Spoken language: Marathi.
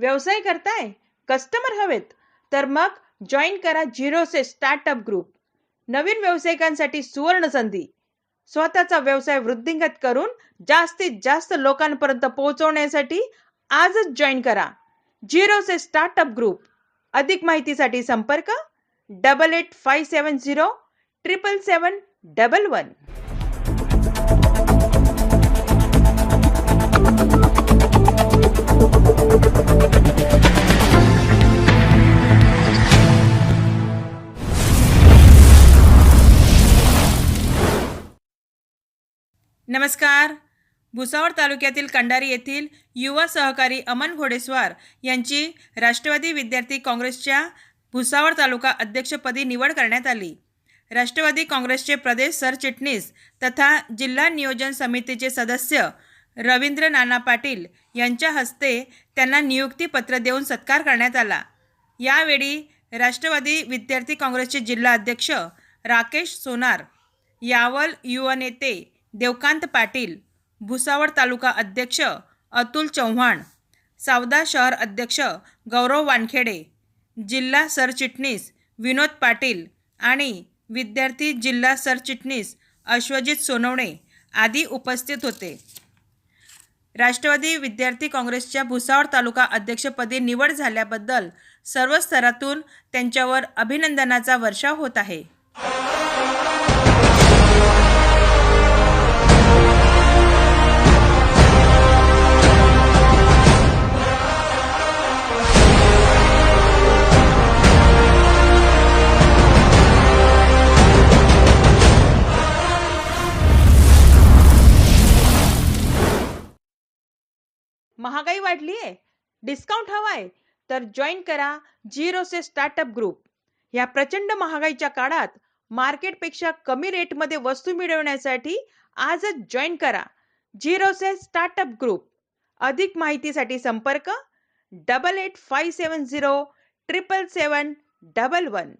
व्यवसाय करताय? कस्टमर हवेत. तर मग जॉईन करा झिरोसे स्टार्टअप ग्रुप नवीन व्यावसायिकांसाठी सुवर्ण संधी. स्वतःचा व्यवसाय वृद्धिंगत करून जास्तीत जास्त लोकांपर्यंत पोहोचवण्यासाठी आजच जॉईन करा. झिरोसे स्टार्टअप ग्रुप अधिक माहितीसाठी संपर्क double eight five seven zero triple seven double one नमस्कार. भुसावळ तालुक्यातील कंडारी येथील युवा सहकारी अमन घोडेस्वार यांची राष्ट्रवादी विद्यार्थी काँग्रेसच्या भुसावळ तालुका अध्यक्षपदी निवड करण्यात आली. राष्ट्रवादी काँग्रेसचे प्रदेश सरचिटणीस तथा जिल्हा नियोजन समितीचे सदस्य रवींद्र नाना पाटील यांच्या हस्ते त्यांना नियुक्तीपत्र देऊन सत्कार करण्यात आला. यावेळी राष्ट्रवादी विद्यार्थी काँग्रेसचे जिल्हा अध्यक्ष राकेश सोनार यावल युवा नेते देवकांत पाटील भुसावळ तालुका अध्यक्ष अतुल चव्हाण सावदा शहर अध्यक्ष गौरव वानखेडे जिल्हा सरचिटणीस विनोद पाटील आणि विद्यार्थी जिल्हा सरचिटणीस अश्वजित सोनवणे आदी उपस्थित होते. राष्ट्रवादी विद्यार्थी काँग्रेसच्या भुसावळ तालुका अध्यक्षपदी निवड झाल्याबद्दल सर्व स्तरातून त्यांच्यावर अभिनंदनाचा वर्षाव होत आहे. महागाई वाढली आहे. डिस्काउंट हवाय. तर जॉईन करा झिरोसे स्टार्टअप ग्रुप या प्रचंड महागाईच्या काळात मार्केटपेक्षा कमी रेटमध्ये वस्तू मिळवण्यासाठी आजच जॉईन करा झिरोसे स्टार्टअप ग्रुप अधिक माहितीसाठी संपर्क double eight five seven zero triple seven double one